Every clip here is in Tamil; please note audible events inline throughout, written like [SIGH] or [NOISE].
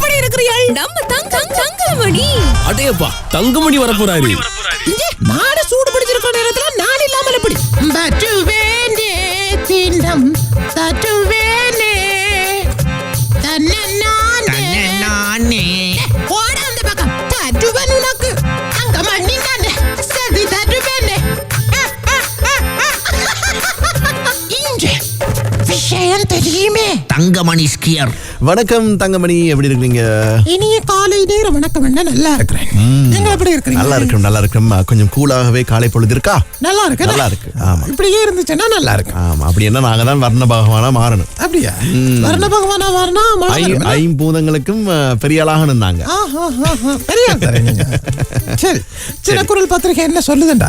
எப்படி இருக்கிறீர்கள் நம்ம தங்கம் தங்கமணி. அடேப்பா தங்கமணி வரப்போறாரு. இங்கே நாடு சூடு பிடிச்சிருக்கிற நேரத்துல நான் இல்லாமல் எப்படி தட்டுவேனே திண்டம் தட்டுவேனே தங்கமணி ஸ்கியர். வணக்கம் தங்கமணி எப்படி இருக்கீங்க? இனிய காலை நேர வணக்கம் என்ன? நல்லா இருக்கிறேன். நீங்க எப்படி இருக்கிறீங்க? நல்லா இருக்கும் நல்லா இருக்கும் கொஞ்சம் கூலாகவே காலை பொழுது இருக்கா? நல்லா இருக்கு. நல்லா இருக்கு, ஆமா. இப்படியே இருந்துச்சுன்னா நல்லா இருக்கு. ஆமா அப்படி என்ன நாங்க தான் வர்ண பகவானா மாறணும். அப்படியா? வர்ண பகவானா வருமா? ஐம்பூதங்களுக்கும் பெரிய ஆளாக. பெரிய. [LAUGHS] சரி. சில குரல் பத்திரிகை என்ன சொல்லுதுண்டா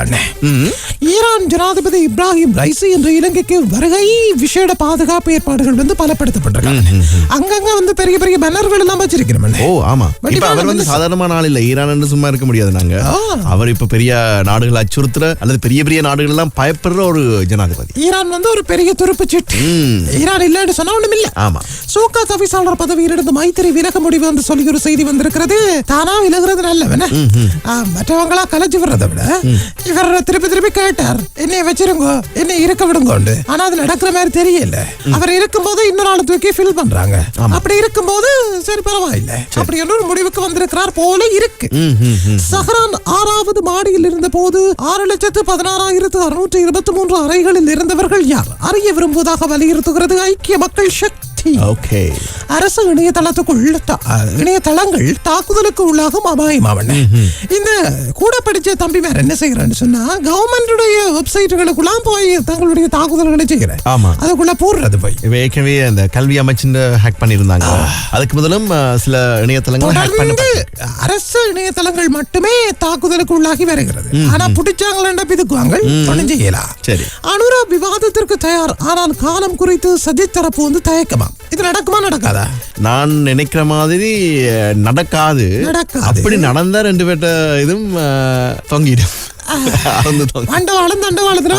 ஈரான் ஜனாதிபதி இப்ராஹிம் ரைசி இன்று இலங்கைக்கு வருகை விசேட பாதுகாப்பு ஏற்பாடுகள் வந்து பலப்படுத்தப்பட்டிருக்காங்க அங்கங்க வந்து பெரிய பெரிய பேனர்கள் எல்லாம் வச்சிருக்கிறோம். அண்ணே. ஓ ஆமா. வடிவான இப்ப அவர் வந்து மனுஷன். சாதாரணமான ஆள் இல்ல. ஈரான் என்று சும்மா இருக்க முடியாது நாங்க. ஆ. அவர் இப்ப பெரிய நாடுகள் அச்சுறுத்துற அல்லது பெரிய பெரிய நாடுகள் எல்லாம் பயப்படுற ஒரு ஜனாதிபதி. ஈரான் வந்து ஒரு பெரிய துருப்பு சீட்டு. ஈரான் இல்லைன்னு சொன்னா ஒண்ணும் இல்ல ஆமா. சோகா தவிசாளர் பதவியிலிருந்து மைத்திரி விலக முடிவு என்று சொல்லி ஒரு செய்தி வந்திருக்கிறது. தானா விலகுறது நல்லவன. மற்றவங்களா கலைச்சு விடுறதை விட இவர் திருப்பி திருப்பி கேட்டார். என்னை வச்சிருங்க என்னை இருக்க விடுங்க ஆனா அது நடக்கிற மாதிரி தெரியல. அவர் இருக்கும்போது இன்னொரு ஆளை தூக்கி ஃபில் பண்றாங்க அப்படி இருக்கும்போது சரி பரவாயில்ல. அப்படி என்ன ஒரு முடிவுக்கு வந்திருக்கிறார் போல இருக்கு. சஹரான் ஆறாவது மாடியில் இருந்த போது ஆறு லட்சத்து பதினாறாயிரத்து அறுநூற்று இருபத்தி மூன்று அறைகளில் இருந்தவர்கள் யார்? அறிய விரும்புவதாக வலியுறுத்துகிறது ஐக்கிய மக்கள் சக்தி. ஓகே அரசு இணையதளத்துக்குள் தா- இணையதளங்கள் தாக்குதலுக்கு உள்ளாகும் அபாயம். அவன் இந்த கூட படிச்ச தம்பி மேல என்ன செய்யறான்னு சொன்னா கவர்மெண்டுடைய வெப்சைட்டுகளுக்குலாம் போய் தங்களுடைய தாக்குதல்களை செய்கிறேன் ஆமா. அதுக்குள்ள போடுறது போய். ஏற்கனவே அந்த கல்வி அமைச்சின் ஹேக் பண்ணியிருந்தாங்க. அதுக்கு முதலும் சில இணையதளங்கள் ஹேக் பண்ண அரசு இணையதளங்கள் மட்டுமே தாக்குதலுக்கு உள்ளாகி வருகிறது. ஆனா பிடிச்சாங்களா பிதுக்குவாங்க ஒண்ணும் செய்யலாம் சரி. அனுரா விவாதத்திற்கு தயார். ஆனால் காலம் குறித்து சஜித் தரப்பு வந்து தயக்கமா? இது நடக்குமா நடக்காதா? நான் நினைக்கிற மாதிரி நடக்காது. நடக்காது. அப்படி நடந்தா ரெண்டு பேர்ட்ட இதுவும் தொங்கிடும். தண்டவாளத்துல.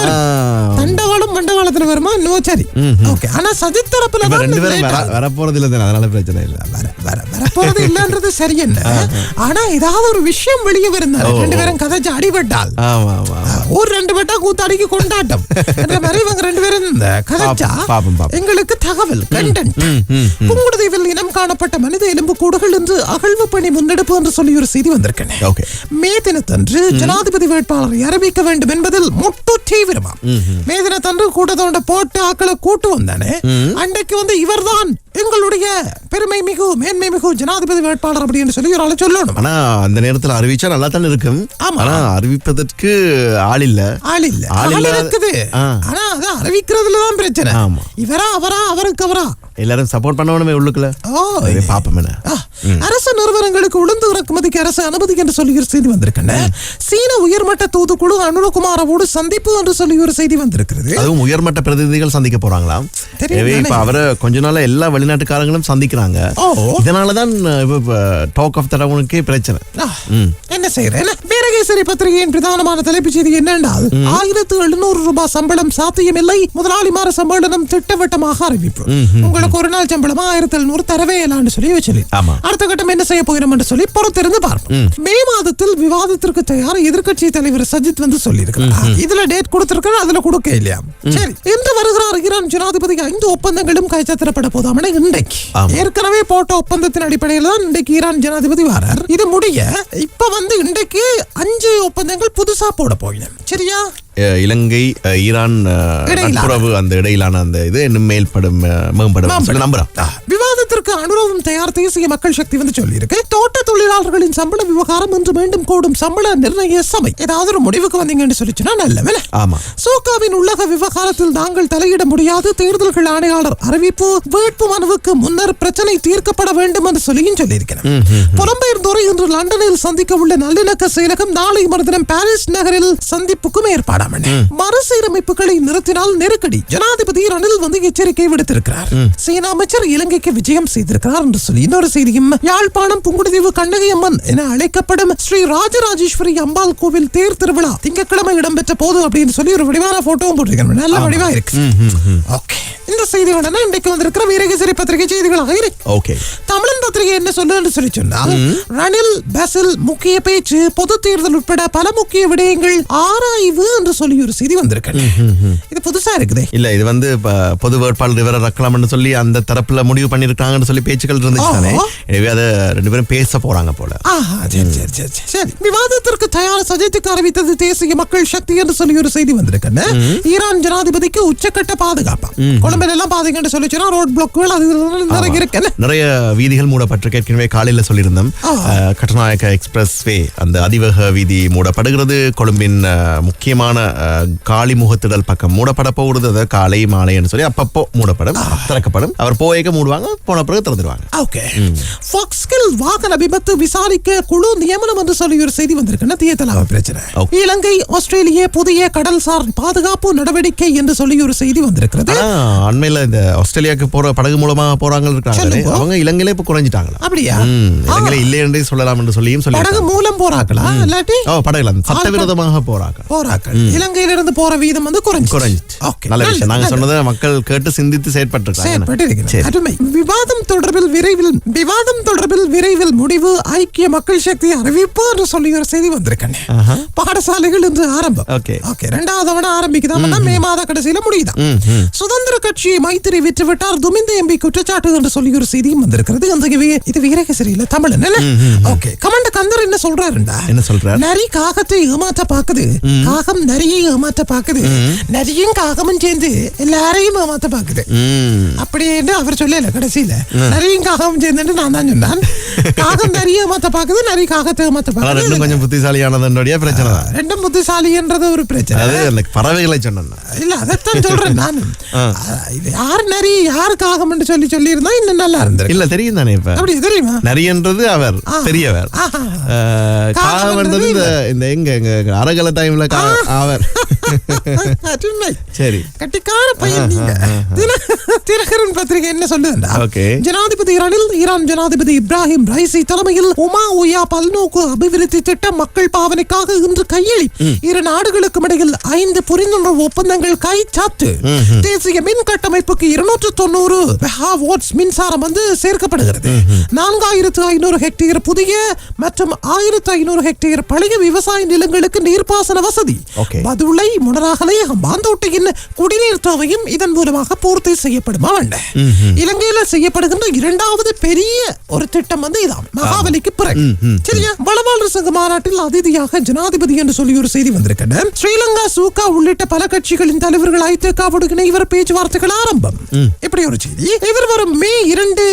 தண்டவாளம் மண்டவாளத்துல வருமா? நோ சரி. ஓகே. ஆனா சஜித் தரப்புல இப்ப தான் ரெண்டு இது பேரும் late வர ஆகுது. வரப்போறது இல்லை தானே அதனால பிரச்சனை இல்லை. வர வர வரப்போறது இல்லன்றது சரி என்ன? ஆனா ஏதாவது ஒரு விஷயம் வெளியே வருந்தாரு. ரெண்டு பேரும் கதைச்சு அடிபட்டால். ஆமா ஆமா ஆமா. ஒரு ரெண்டு பேட்டா கூத்தாடிக்கு கொண்டாட்டம். என்ற மாதிரி இவங்க ரெண்டு பேரும் இந்த கதைச்சா. எங்களுக்கு தகவல் கண்டென்ட் புங்குடுதீவில் இனம் காணப்பட்ட மனித எலும்பு கூடுகள் என்று அகழ்வு பணி முன்னெடுப்பு என்று சொல்லி ஒரு செய்தி வந்திருக்கேன். மே தினத்தன்று ஜனாதிபதி வேட்பாளரை அறிவிக்க வேண்டும் என்பதில் முட்டு தீவிரமா. மே தினத்தன்று கூட்டத்தோட போட்டு ஆக்களை கூட்டு வந்தானே அன்றைக்கு வந்து இவர்தான் எங்களுடைய பெருமை மிகு மேன்மை மிகு ஜனாதிபதி வேட்பாளர் அப்படின்னு சொல்லி ஒரு ஆளை சொல்லணும். ஆனா அந்த நேரத்துல அறிவிச்சா நல்லா தானே இருக்கும். ஆனா அறிவிப்பதற்கு ஆள் இல்ல. ஆள் இல்ல. ஆள் இருக்குது. ஆனா அது அறிவிக்கிறதுல தான் பிரச்சனை. இவரா அவரா அவருக்கு அவரா? எல்லாரும் சப்போர்ட் பண்ணவனுமே உள்ளுக்குள்ள. ஓ பாப்போம் அரசு நிறுவனங்களுக்கு உளுந்து இறக்குமதிக்கு அரசு அனுமதி என்று சொல்லி ஒரு செய்தி வந்திருக்கேன் சீன உயர்மட்ட தூதுக்குழு அனுரகுமாரோடு சந்திப்பு என்று சொல்லி ஒரு செய்தி வந்திருக்கிறது. அதுவும் உயர்மட்ட பிரதிநிதிகள் சந்திக்க போறாங்களாம். இப்ப. அவரை கொஞ்ச நாளா எல்லா வெளிநாட்டுக்காரங்களும் சந்திக்கிறாங்க. இதனாலதான் டாக் ஆஃப் தடவனுக்கே பிரச்சனை. என்ன செய்யறேன் வீரகேசரி பத்திரிகையின் பிரதானமான தலைப்புச் செய்தி என்னென்றால் ஆயிரத்து எழுநூறு ரூபாய் சம்பளம் சாத்தியமில்லை. முதலாளிமார சம்பளம் திட்டவட்டமாக அறிவிப்பு. உங்களுக்கு ஒரு நாள் சம்பளமா ஆயிரத்தி எழுநூறு தரவே இல்லான்னு சொல்லி வச்சு ஆமா. அடுத்த கட்டம் என்ன செய்ய போகிறோம் என்று சொல்லி பொறுத்திருந்து பார்ப்போம். மே. மாதத்தில் விவாதத்திற்கு தயார் எதிர்க்கட்சி தலைவர் சஜித் வந்து சொல்லி இதுல டேட் கொடுத்திருக்காரு அதுல கொடுக்க இல்லையா? சரி இன்று வருகிறார் ஈரான் ஜனாதிபதி ஐந்து ஒப்பந்தங்களும் கைச்சத்திரப்பட போதாமன இன்றைக்கு. ஏற்கனவே போட்ட ஒப்பந்தத்தின் அடிப்படையில் தான் இன்றைக்கு ஈரான் ஜனாதிபதி வரார். இது முடிய இப்ப வந்து இன்றைக்கு அஞ்சு ஒப்பந்தங்கள் புதுசா போட போகிறேன் சரியா? இலங்கை ஈரான். நட்புறவு அந்த இடையிலான அந்த இது மேல்படும் அஹ், மேம்படும் விவாதத்திற்கு அனுரோதம் தயார் தேசிய மக்கள் சக்தி வந்து சொல்லியிருக்கு. தோட்ட தொழிலாளர்களின் சம்பள விவகாரம் இன்று மீண்டும் கூடும் சம்பள நிர்ணய சபை. ஏதாவது ஒரு முடிவுக்கு வந்தீங்கன்னு சொல்லிச்சுன்னா நல்ல ஆமா. சோகாவின் உள்ளக விவகாரத்தில் நாங்கள் தலையிட முடியாது. தேர்தல்கள் ஆணையாளர் அறிவிப்பு வேட்பு மனுவுக்கு முன்னர் பிரச்சனை தீர்க்கப்பட வேண்டும் என்று சொல்லியும் சொல்லியிருக்கிறேன் புலம்பெயர்ந்தோரை இன்று லண்டனில் சந்திக்க உள்ள நல்லிணக்க செயலகம் நாளை மறுதினம் பாரிஸ் நகரில் சந்திப்புக்கும் ஏற்பாடாம மறுசீரமைப்புகளை நிறுத்தினால் நெருக்கடி. ஜனாதிபதி ரணில் வந்து எச்சரிக்கை விடுத்திருக்கிறார். சீன அமைச்சர் இலங்கைக்கு விஜயம் செய்திருக்கிறார் என்று சொல்லி இன்னொரு செய்தியும் யாழ்ப்பாணம் புங்குடுதீவு கண்ணகி அம்மன் என அழைக்கப்படும் ஸ்ரீ ராஜராஜேஸ்வரி அம்பாள் கோவில் தேர் திருவிழா திங்கட்கிழமை இடம்பெற்ற போது அப்படின்னு சொல்லி ஒரு வடிவான போட்டோவும் போட்டிருக்கேன் நல்ல வடிவா இருக்கு. ஓகே இந்த எல்லாம் இன்றைக்கு வந்திருக்கிற வீரகேசரி பத்திரிகை செய்திகளாக இருக்கு. ஓகே தமிழன் பத்திரிகை என்ன சொல்லுன்னு சொல்லி சொன்னால் ரணில் பசில் முக்கிய பேச்சு பொது தேர்தல் உட்பட பல முக்கிய விடயங்கள் ஆராய்வு என்று சொல்லி ஒரு செய்தி வந்திருக்கு. இது புதுசா இருக்குதே. இல்ல இது வந்து பொது வேட்பாளர் இவரை ரக்கலாம்னு சொல்லி அந்த தரப்புல முடிவு பண்ணிருக்காங்கன்னு சொல்லி பேச்சுக்கள் இருந்துச்சு தானே. எனவே அதை ரெண்டு பேரும் பேச போறாங்க போல. விவாதத்திற்கு தயார் சஜித்துக்கு அறிவித்தது தேசிய மக்கள் சக்தி என்று சொல்லி ஒரு செய்தி வந்திருக்குன்னு. ஈரான் ஜனாதிபதிக்கு உச்சக்கட்ட பாதுகாப்பா. கொழும்பில் எல்லாம் பாதுகான்னு சொல்லி சொன்னா ரோட் பிளாக்குகள் அது நிறைய இருக்குன்னு நிறைய வீதிகள் மூடப்பட்டிருக்கு. ஏற்கனவே காலையில சொல்லியிருந்தோம். கட்டநாயக்க எக்ஸ்பிரஸ் வே அந்த அதிவேக வீதி மூடப்படுகிறது. கொழும்பின் முக்கியமான காலி முகத்திடல் பக்கம் மூடப்பட போகிறது. அது காலை மாலைன்னு சொல்லி அப்பப்போ மூடப்படும் திறக்கப்படும். அவர் போயக்க மூடுவாங்க போன பிறகு திறந்துடுவாங்க ஓகே ஃபாக்ஸ்கில் வாகன விபத்து விசாரிக்க குழு நியமனம் என்று சொல்லி ஒரு செய்தி வந்திருக்குன்னு தியத்தலாவ பிரச்சனை. இலங்கை ஆஸ்திரேலிய புதிய கடல்சார் பாதுகாப்பு நடவடிக்கை என்று சொல்லி ஒரு செய்தி வந்திருக்கிறது. அண்மையில இந்த ஆஸ்திரேலியாவுக்கு போற படகு மூலமா போறாங்க இருக்காங்க. அவங்க இலங்கையில இப்ப குறைஞ்சிட்டாங்களா? அப்படியா? இலங்கையில இல்லை என்றே சொல்லலாம் என்று சொல்லியும் சொல்லி படகு மூலம் போறாங்களா? இல்லாட்டி ஓ படகுல சட்டவிரோதமாக போறாங்க. போறாக்கள் இலங்கையில இருந்து போற வீதம் வந்து குறைஞ்சு குறைஞ்சிச்சு. ஓகே நல்ல விஷயம். நாங்க சொன்னதை மக்கள் கேட்டு சிந்தித்து செயற்பட்டு செயற்பட்டிருக்கிறது. அருமை. விவாதம் தொடர்பில் விரைவில் விவாதம் தொடர்பில் விரைவில் முடிவு ஐக்கிய மக்கள் சக்தி அறிவிப்பு என்று சொல்லி ஒரு செய்தி வந்திருக்கேன் பாடசாலைகள் இன்று ஆரம்பம். Okay. ஓகே ரெண்டாவது ஆரம்பிக்குதான் மே மாத கடைசியில முடியுதான் சுதந்திர கட்சியை மைத்திரி விற்று விட்டார் துமிந்த எம்பி குற்றச்சாட்டு என்று சொல்லி ஒரு செய்தியும் வந்திருக்கிறது. அந்த இது வீரகேசரியில தமிழ் என்ன? ஓகே. கமாண்ட கந்தர் என்ன சொல்றாருண்டா? என்ன சொல்றார்? நரி காகத்தை ஏமாற்ற பாக்குது காகம் நரியை ஏமாற்ற பாக்குது நரியும் காகமும் சேர்ந்து எல்லாரையும் ஏமாற்ற பாக்குது அப்படின்னு அவர் சொல்லல கடைசியில. நரியும் காகம் சேர்ந்துட்டு நான் தான் சொன்னான். காகம் நரிய ஏமாத்த பாக்குது நரி காகத்தை ஏமாத்த ஆனா ரெண்டும் பாக்குது கொஞ்சம் புத்திசாலியானதுடைய பிரச்சனை தான். ரெண்டும் புத்திசாலின்றது ஒரு பிரச்சனை. அது பறவைகளை சொன்னேன் இல்ல அதைத்தான் சொல்றேன் நானும் இது யார் நரி யார் காகம்னு சொல்லி சொல்லி இருந்தா இன்னும் நல்லா இருந்திருக்கு இல்ல தெரியும் தானே இப்ப அப்படி தெரியுமா நரியன்றது அவர். பெரியவர் ஆஹா. அஹ், காகம் காவன்றது இந்த இந்த எங்க எங்க அரகல டைம்ல அவர். [LAUGHS] சரி. கட்டிக்கார பையன் நீங்க. தின- தினகரன் பத்திரிகை என்ன சொல்லுதுண்டா Okay. ஜனாதிபதி ஈரானில் ஈரான் ஜனாதிபதி இப்ராஹிம் ரைசி தலைமையில் உமா உயா பல்நோக்கு அபிவிருத்தி திட்டம் மக்கள் பாவனைக்காக இன்று கையெழி. இரு நாடுகளுக்கும் இடையில் ஐந்து புரிந்துணர்வு ஒப்பந்தங்கள் கைச்சாத்து. தேசிய மின் கட்டமைப்புக்கு இருநூற்று தொண்ணூறு வாட்ஸ் மின்சாரம் வந்து சேர்க்கப்படுகிறது. நான்காயிரத்து ஐநூறு ஹெக்டேர் புதிய மற்றும் ஆயிரத்து ஐநூறு ஹெக்டேர் பழைய விவசாய நிலங்களுக்கு நீர்ப்பாசன வசதி. பதுளை முனராகலை மாந்தோட்டையின் குடிநீர் தேவையும் இதன் மூலமாக பூர்த்தி செய்யப்படுமா இலங்கையில செய்யப்படுகின்ற இரண்டாவது பெரிய ஒரு திட்டம் வந்து இதான் மகாபலிக்கு பிறகு. சரியா? வளவாளர் சங்க மாநாட்டில் அதிதியாக ஜனாதிபதி என்று சொல்லி ஒரு செய்தி வந்திருக்கின்றன ஸ்ரீலங்கா சூகா உள்ளிட்ட பல கட்சிகளின் தலைவர்கள் ஐதேகாவுடன் இவர் பேச்சுவார்த்தைகள் ஆரம்பம். இப்படி ஒரு செய்தி. எதிர்வரும் மே இரண்டு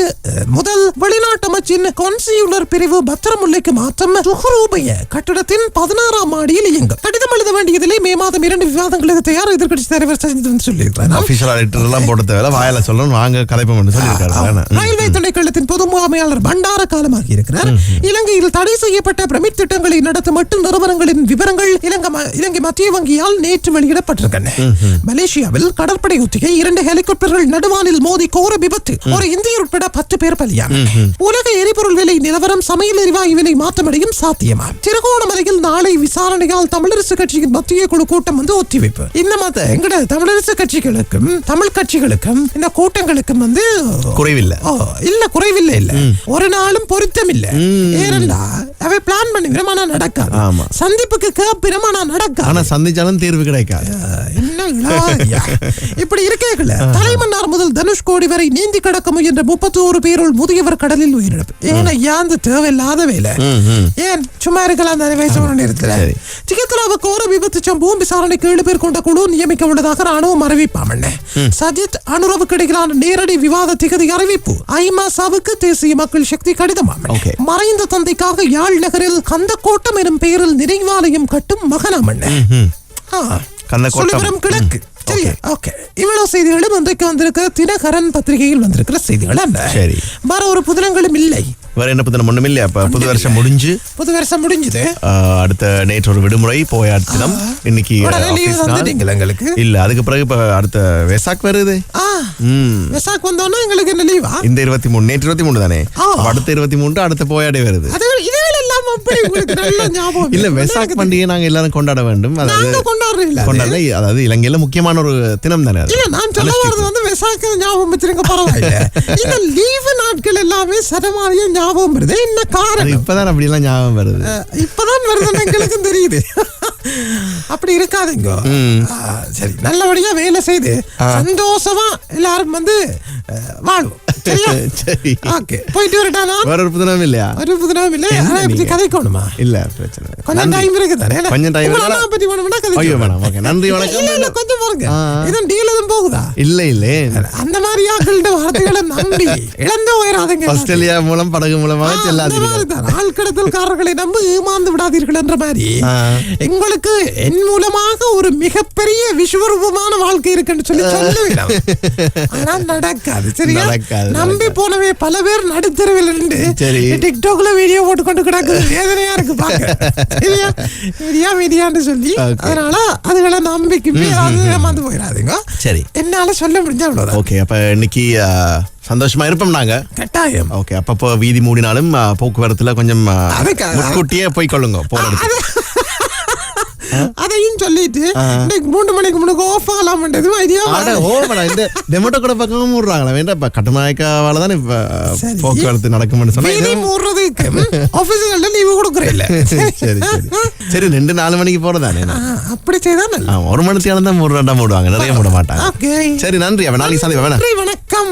முதல் வெளிநாட்டு அமைச்சின் கான்சியுலர் பிரிவு பத்திரமுல்லைக்கு மாற்றம் சுகரூபய கட்டிடத்தின் பதினாறாம் மாடியில் இயங்கும். கடிதம் எழுத வேண்டியதிலே மே மாதம் இரண்டு விவாதங்களுக்கு தயார் எதிர்க்கட்சி தலைவர் சஜித் சொல்லியிருக்கிறார். அபிஷியல் லெட்டர் எல்லாம் போட தேவையில்ல. வாயில சொல்லணும். வாங்க கலைப்பம்? ரயில்வே திணைக்களத்தின் பொது முகாமையாளர் பண்டார காலமாகி இருக்கிறார். இலங்கையில் தடை செய்யப்பட்ட பிரமிட் திட்டங்களை நடத்தும் எட்டு நிறுவனங்களின் விவரங்கள் இலங்கை இலங்கை மத்திய வங்கியால் நேற்று வெளியிடப்பட்டிருக்கின்றன மலேசியாவில் கடற்படை ஒத்திகை இரண்டு ஹெலிகாப்டர்கள் நடுவானில் மோதி கோர விபத்து. ஒரு இந்தியர் உட்பட பத்து பேர் பலியான உலக எரிபொருள் விலை நிலவரம் சமையல் எரிவாயு விலை மாற்றமடையும் சாத்தியமா? திருகோணமலையில் நாளை விசாரணையால் தமிழரசு கட்சியின் மத்திய குழு கூட்டம் வந்து ஒத்திவைப்பு. இந்த மத்த எங்கட தமிழரசு கட்சிகளுக்கும் தமிழ் கட்சிகளுக்கும் இந்த கூட்டங்களுக்கும் வந்து குறைவில்லை. இல்ல குறைவில்லை இல்ல. ஒரு நாளும் பொருத்தம் இல்ல. ஏனண்டா அவை பிளான் பண்ணி விரமானா நடக்காது. சந்திப்புக்கு கேப் விரமானா நடக்காது. ஆனா சந்திச்சாலும் தீர்வு கிடைக்காது. என்ன? இப்படி இருக்கேக்கல தலைமன்னார் முதல் தனுஷ்கோடி வரை நீந்தி கடக்க முயன்ற முப்பத்தோரு பேருள் முதியவர் கடலில் உயிரிழப்பு. ஏன் ஐயா அந்த தேவையில்லாத வேலை? ஏன் சும்மா இருக்கலாம் தானே வயசு ஒரு நேரத்துல சரி. சிகித்லாவ கோர விபத்து சம்பவம் விசாரணைக்கு ஏழு பேர் கொண்ட குழு நியமிக்க உள்ளதாக ராணுவம் அறிவிப்பாமண்ணே சஜித் அனுரவுக்கு இடையிலான நேரடி விவாத திகதி அறிவிப்பு. ஐமாசாவுக்கு தேசிய மக்கள் சக்தி Okay. மறைந்த தந்தைக்காக யாழ் நகரில் கந்தக்கோட்டம் எனும் பெயரில் நினைவாலயம் கட்டும் மகனாமண்ணே. கந்தக்கோட்டம். கிழக்கு. சரியா ஓகே இவ்வளவு செய்திகளும் இன்றைக்கு வந்திருக்கிற தினகரன் பத்திரிகையில் வந்திருக்கிற செய்திகள் அல்ல சரி. வேற ஒரு புதினங்களும் இல்லை. வேற என்ன புதினம்? ஒண்ணும் இல்லையா அப்ப புது வருஷம் முடிஞ்சு. புது வருஷம் முடிஞ்சது. அடுத்த நேற்று ஒரு விடுமுறை போய் தினம். இன்னைக்கு எங்களுக்கு? இல்ல அதுக்கு பிறகு இப்ப அடுத்த வெசாக் வருது. வெசாக் வந்தோன்னா எங்களுக்கு என்ன லீவா இந்த இருபத்தி மூணு நேற்று இருபத்தி மூணு தானே? அடுத்த இருபத்தி மூன்று அடுத்த போயாடே வருது அது இதுகள் எல்லாம் ஞாபகம் அப்படி உங்களுக்கு நல்ல ஞாபகம் இல்ல இருக்கு. வெசாக் பண்டிகை நாங்க எல்லாரும் கொண்டாட வேண்டும். அதாவது அது. கொண்டாடல. அதாவது இலங்கையில முக்கியமான ஒரு தினம் தானே. இல்ல நான் சொல்ல வர்றது வந்து விசாக்க ஞாபகம் வச்சிருக்க பரவாயில்ல. [LAUGHS] இந்த லீவு நாட்கள் எல்லாமே சடமாரியா ஞாபகம் வருது. என்ன காரணம்? இப்பதான் அப்படி எல்லாம் ஞாபகம் வருது. இப்பதான் வருதுன்னு எங்களுக்கும் தெரியுது. [LAUGHS] அப்படி இருக்காதுங்க. சரி நல்லபடியா வேலை செய்து சந்தோஷமா எல்லாரும் வந்து சரியா சரி ஓகே போயிட்டு வரட்டானா வேற ஒரு இல்லையா ஒரு புதினம் இல்ல ஆனா இப்படி நீங்க? கதைக்கணுமா இல்ல பிரச்சனை இல்லை. கொஞ்சம் நன்றி. டைம் இருக்கு தானே கொஞ்சம் time உங்களை இருக்கா? அண்ணா பத்தி வேணும்னா ஐயோ கதைக்கலாம். வேணாம் ஓகே நன்றி வணக்கம் இல்ல இல்ல கொஞ்சம் பாருங்க ஆ. இதுவும் டீல் எதுவும் போகுதா இல்ல இல்ல அந்த மாதிரி ஆட்கள்ட்ட வார்த்தைகளை நம்பி இழந்து போயிடாதீங்க ஆஸ்திரேலியா மூலம் படகு மூலமாக செல்லாதீர்கள். ஆள் கடத்தல்காரர்களை நம்பி ஏமாந்து விடாதீர்கள் என்ற மாதிரி. எங்களுக்கு என் மூலமாக ஒரு மிகப்பெரிய விஸ்வரூபமான வாழ்க்கை இருக்குன்னு சொல்லி சொல்லுவேன் ஆனா நடக்காது சரியா நடக்காது, நம்பி போனவே பல பேர் நடுத்தரவில் இருந்து. டிக்டாக்ல வீடியோ போட்டு கொண்டு கிடக்குது. [LAUGHS] வேதனையா இருக்கு பாக்க மீடியான்னு சொல்லி. அதனால அதுகளை நம்பிக்கை அது ஏமாந்து போயிடாதீங்க சரி. என்னால சொல்ல முடிஞ்ச அவ்வளவுதான். ஓகே அப்ப இன்னைக்கு சந்தோஷமா இருப்போம் நாங்க. கட்டாயம். ஓகே அப்பப்போ வீதி மூடினாலும் போக்குவரத்துல கொஞ்சம் முன்கூட்டியே போய் கொள்ளுங்க போற இடத்துக்கு. அதையும் சொல்லிட்டு இன்னைக்கு மூணு மணிக்கு முன்னுக்கு ஆஃப் ஆகலாம்ன்றது ஐடியா அட, ஓ மேடம் இந்த டெமோட்டோ கூட பக்கமும் மூடுறாங்களா வேண்டாம் இப்ப கட்டுநாயக்காவால தானே இப்ப சரி. போக்குவரத்து நடக்கும்னு சொன்னா மூடுறதுக்கு ஆபீஸ்கள்ல [LAUGHS] லீவு கொடுக்குறேன் இல்ல சரி சரி சரி. ரெண்டு நாலு மணிக்கு போறதானே? அப்படி செய்தா நல்லா. ஆ, ஒரு மணித்தியாலும் தான் மூடுறாண்டா மூடுவாங்க. நிறைய மூட மாட்டாங்க. ஓகே சரி நன்றி. அவன் நாளைக்கு சந்தை வணக்கம்.